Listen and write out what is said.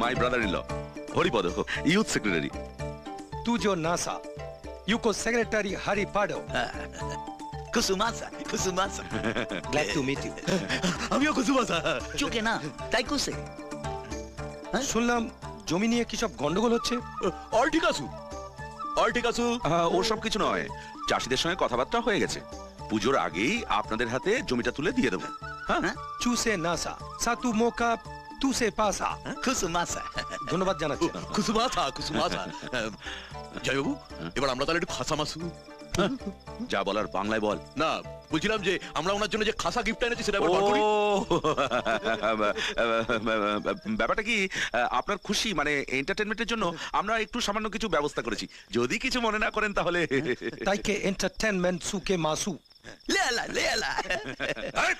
my brother-in-law, Haripado, youth secretary. Tujo NASA, Yuko secretary Haripado. কুসুমাসা কুসুমাসা glad to meet you আমিও কুসুমাসা চুকে না তাই কুসে শুনলাম জমি নিয়ে কি সব গন্ডগোল হচ্ছে? অল ঠিক আছু অল ঠিক আছু ও সব কিছু নয়। চাষিদের সঙ্গে কথাবার্তা হয়ে গেছে। পুজোর আগেই আপনাদের হাতে জমিটা তুলে দিয়ে দেবো। হ্যাঁ? Choose NASA. সাতু মোকা তুসে পাসা কুসুমাসা ধন্যবাদ জানাচ্ছি। কুসুমাথা কুসুমাথা জয়বাবু এবার আমরা তাহলে একটু খাসা মাসু। যা বলার বাংলায় বল। না বলছিলাম যে আমরা ওনার জন্য যে খাসা গিফট এনেছি সেটা ও এবার বার করি ব্যাপারটা কি আপনার খুশি মানে এন্টারটেনমেন্টের জন্য আমরা একটু সামান্য কিছু ব্যবস্থা করেছি। যদি কিছু মনে না করেন তাহলে তাইকে এন্টারটেনমেন্ট সুকে মাসু? লেলা লেলা। স্যার।